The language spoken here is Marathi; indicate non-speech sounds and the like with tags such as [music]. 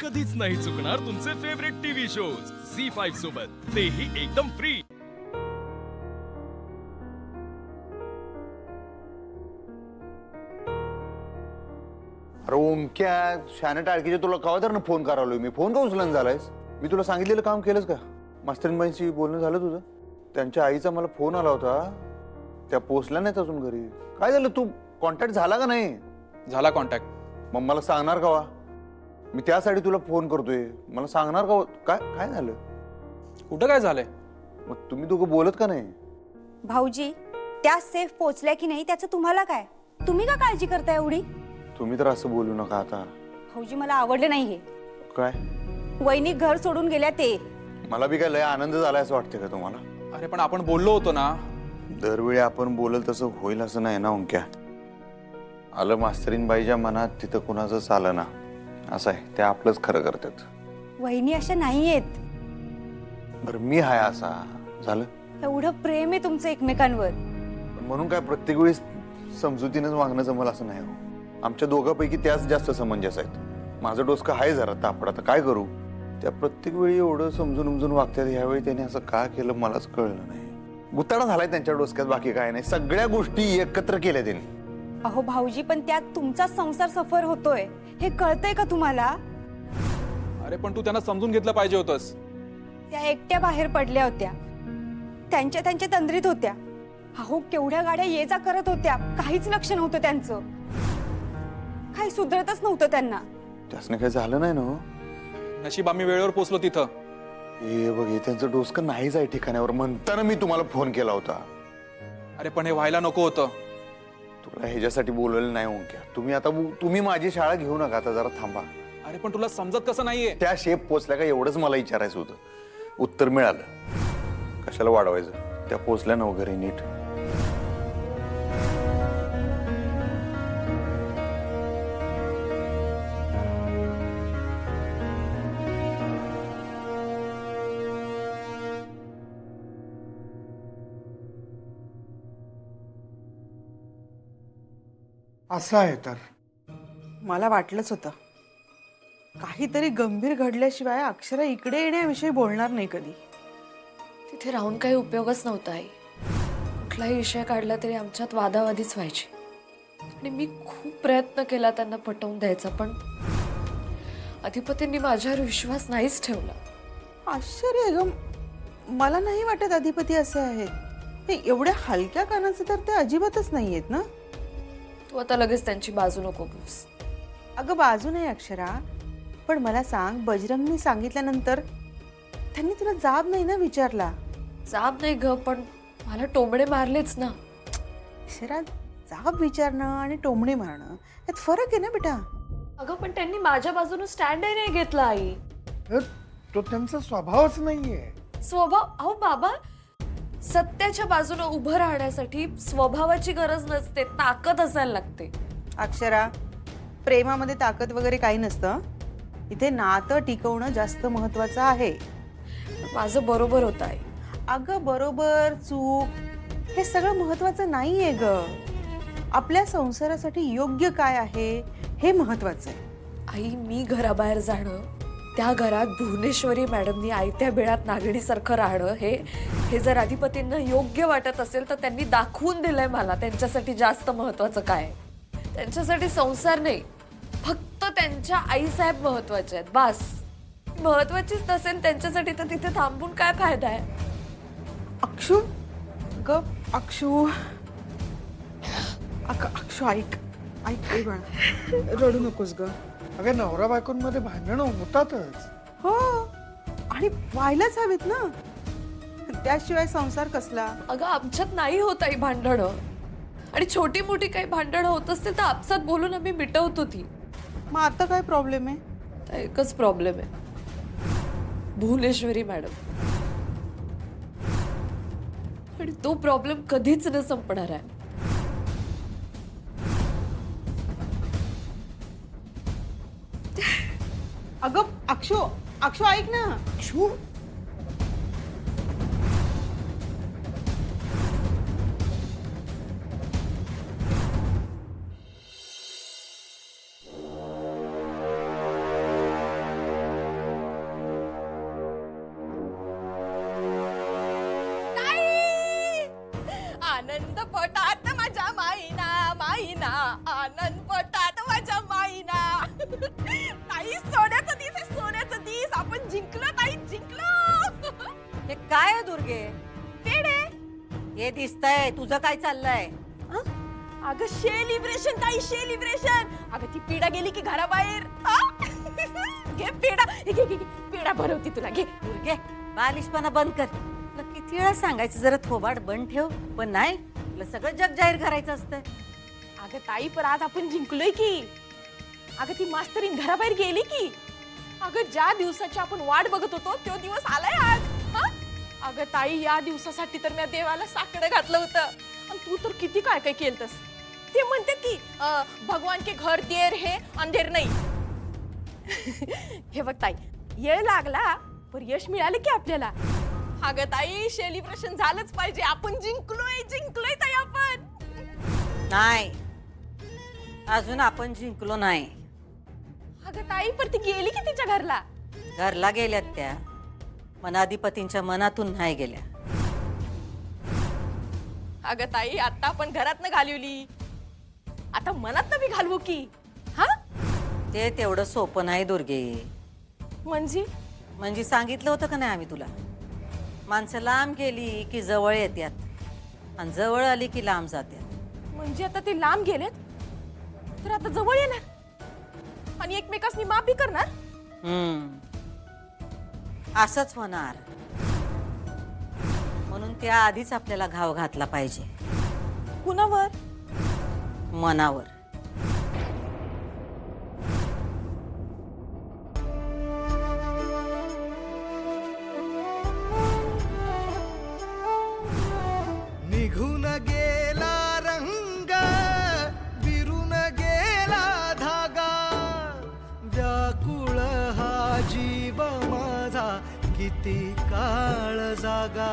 कधीच नाही चुकणार तुमचे favourite TV shows Zee five सोबत. तेही एकदम फ्री अरे ओमक्या शाने टाळकीचे तुला कवा तर फोन करालोय मी. फोन का उचलन झालायस? मी तुला सांगितलेलं काम केलंस का? मास्तरीनबाईंशी बोलणं झालं तुझं? त्यांच्या आईचा मला फोन आला होता. त्या पोचल्या नाहीत अजून घरी. काय झालं? तू कॉन्टॅक्ट झाला का नाही? झाला कॉन्टॅक्ट मग मला सांगणार का वा मी त्यासाठी तुला फोन करतोय. मला सांगणार का वा? काय काय झालं? कुठं काय झालंय? मग तुम्ही दोघं बोलत का नाही? भाऊजी त्या सेफ पोचल्या की नाही त्याचं तुम्हाला काय? तुम्ही का काळजी करता एवढी? तुम्ही तर असं बोलू नका आता. भाऊजी मला आवडले नाही हे. काय? वहिनी घर सोडून गेल्या ते. मला बी काय लय आनंद झालाय असं वाटतं का तुम्हाला? अरे पण आपण बोललो होतो ना. दरवेळी आपण बोलल तसं होईल असं नाही ना ओंक्या आलं मास्तरीनबाईच्या मनात तिथं कुणाचंच आलं ना. असं आहे ते आपलंच खरं करतात. वहिनी अशा नाही आहेत बरं मी हाय असा. झालं? एवढं प्रेम आहे तुमचं एकमेकांवर. म्हणून काय प्रत्येक वेळी समजुतीनंच वागणं जमल असं नाही हो. आमच्या दोघांपैकी त्याच जास्त समंजस आहेत. माझं डोसकं आहे जरा तापड आता काय करू? त्या प्रत्येक वेळी एवढं समजून उमजून वागतात ह्यावेळी त्याने असं का केलं मलाच कळलं नाही. गुताडा झालाय त्यांच्या डोसक्यात बाकी काय नाही. सगळ्या गोष्टी एकत्र केल्या त्यांनी. अहो भाऊजी पण त्यात तुमचा संसार सफर होतोय. हे कळतंय का तुम्हाला? अरे पण तू त्यांना समजून घेतलं पाहिजे होतंस. त्या एकट्या बाहेर पडल्या होत्या. त्यांच्या त्यांच्या तंद्रीत होत्या. अहो केवढ्या गाड्या ये जा करत होत्या. काहीच लक्ष नव्हतं त्यांचं. काही सुधरतच नव्हतं त्यांना. त्यासने काही झालं नाही ना हो? नशीब आम्ही वेळेवर पोचलो तिथं. हे बघ हे त्यांचं डोसकं नाहीच आहे ठिकाण्यावर म्हणताना मी तुम्हाला फोन केला होता. अरे पण हे व्हायला नको होतं. तुला ह्याच्यासाठी बोलवलं नाही ओंक्या तुम्ही आता तुम्ही माझी शाळा घेऊ नका आता जरा थांबा. अरे पण तुला समजत कसं नाहीये? त्या शेप पोचल्या का एवढंच मला विचारायचं होतं. उत्तर मिळालं. कशाला वाढवायचं? त्या पोचल्या ना घरी नीट. असं आहे तर. मला वाटलंच होतं. काहीतरी गंभीर घडल्याशिवाय अक्षरा इकडे येण्याविषयी बोलणार नाही कधी. तिथे राहून काही उपयोगच नव्हता आई. कुठलाही विषय काढला तरी आमच्यात वादावादीच व्हायची. आणि मी खूप प्रयत्न केला त्यांना पटवून द्यायचा पण अधिपतींनी माझ्यावर विश्वास नाहीच ठेवला. आश्चर्य आहे ग. मला नाही वाटत अधिपती असे आहेत. हे एवढ्या हलक्या कानाचे तर ते अजिबातच नाही आहेत ना? तू आता लगेच त्यांची बाजू नको घेऊस अगं बाजू नाही अक्षरा पण मला सांग बजरंगने सांगितल्यानंतर त्यांनी तुला जाब नाही ना विचारला? जाब नाही ग पण मला टोमडे मारलेच ना. अक्षरा जाब विचारणं आणि टोमणे मारणं यात फरक आहे ना बेटा? अगं पण त्यांनी माझ्या बाजूने स्टँडही नाही घेतला आई. तो त्यांचा स्वभावच नाहीये. स्वभाव अहो बाबा सत्याच्या बाजूने उभं राहण्यासाठी स्वभावाची गरज नसते ताकद असायला लागते. अक्षरा प्रेमामध्ये ताकद वगैरे काही नसतं. इथे नातं टिकवणं जास्त महत्वाचं आहे. माझं बरोबर होत आहे. अगं बरोबर चूक हे सगळं महत्वाचं नाही आहे ग. आपल्या संसारासाठी योग्य काय आहे हे महत्वाचं आहे. आई मी घराबाहेर जाणं त्या घरात भुवनेश्वरी मॅडमनी आयत्या बिळात नागिणीसारखं राहणं हे हे जर अधिपतींना योग्य वाटत असेल तर त्यांनी दाखवून दिलंय मला त्यांच्यासाठी जास्त महत्वाचं काय आहे. त्यांच्यासाठी संसार नाही फक्त त्यांच्या आईसाहेब महत्त्वाचे आहेत बास. महत्वाचीच नसेल त्यांच्यासाठी तर तिथे थांबून काय फायदा आहे? अक्षू ग अक्षू. अग अक्षू ऐक ऐक बाळा. रडू नकोस ग. अगं नवरा बायकोंमध्ये भांडणं होतातच. हो आणि व्हायलाच हवेत ना. त्याशिवाय संसार कसला? अगं आमच्यात नाही होत आई भांडणं. आणि छोटी मोठी काही भांडणं होत असतील तर आपसात बोलून आम्ही मिटवतो ती. मग आता काय प्रॉब्लेम आहे? तर एकच प्रॉब्लेम आहे. भुवनेश्वरी मॅडम. आणि तो प्रॉब्लेम कधीच न संपणार आहे. अगं अक्षो अक्षो ऐक ना. अक्षू? आनंद पटात माझ्या माईना माईना. काय दुर्गे? पेढे हे दिसतंय तुझं काय चाललंय? अगं सेलिब्रेशन ताई सेलिब्रेशन अगं ती पिढा गेली की घराबाहेर. हा? घे पेढा. घे, घे, घे. पेढा भरवती तुला. घे. दुर्गे बालिशपणा बंद कर. तुला किती वेळा सांगायचं जरा थोबाड बंद ठेव. पण नाही तुला सगळं जग जाहीर करायचं असतं. अगं ताई पर आज आपण जिंकलोय की? अगं ती मास्तरीन घराबाहेर गेली की? अगं ज्या दिवसाची आपण वाट बघत होतो तो दिवस आलाय आज? अगं ताई या दिवसासाठी तर मी देवाला साकडं घातलं होतं. आणि तू तर किती काय काय केलतस? ते म्हणते की अं, भगवान के घर देर हे अंधेर नाही. [laughs] हे बघ ताई येळ लागला पण यश मिळालं की आपल्याला? अगं ताई सेलिब्रेशन झालंच पाहिजे. आपण जिंकलोय जिंकलोय ताई आपण. नाही. अजून आपण जिंकलो नाही. अगं ताई पण ती गेली की तिच्या घरला? घरला गेल्यात त्या. मनाधिपतींच्या मनातून नाही गेल्या. अगं ताई आता आपण घरात न घालवली. आता मनात बी घालवू की? हा? ते तेवढं सोपं नाही दुर्गे. म्हणजे? म्हणजे सांगितलं होतं का नाही आम्ही तुला? माणसं लांब गेली की जवळ येत्यात. आणि जवळ आली की लांब जात्यात. म्हणजे आता ते लांब गेलेत? तर आता जवळ येणार? आणि एकमेकांनी माफी करणार? हम्म. असंच होणार. म्हणून त्या आधीच आपल्याला घाव घातला पाहिजे. कुणावर? मनावर. ती काळ जागा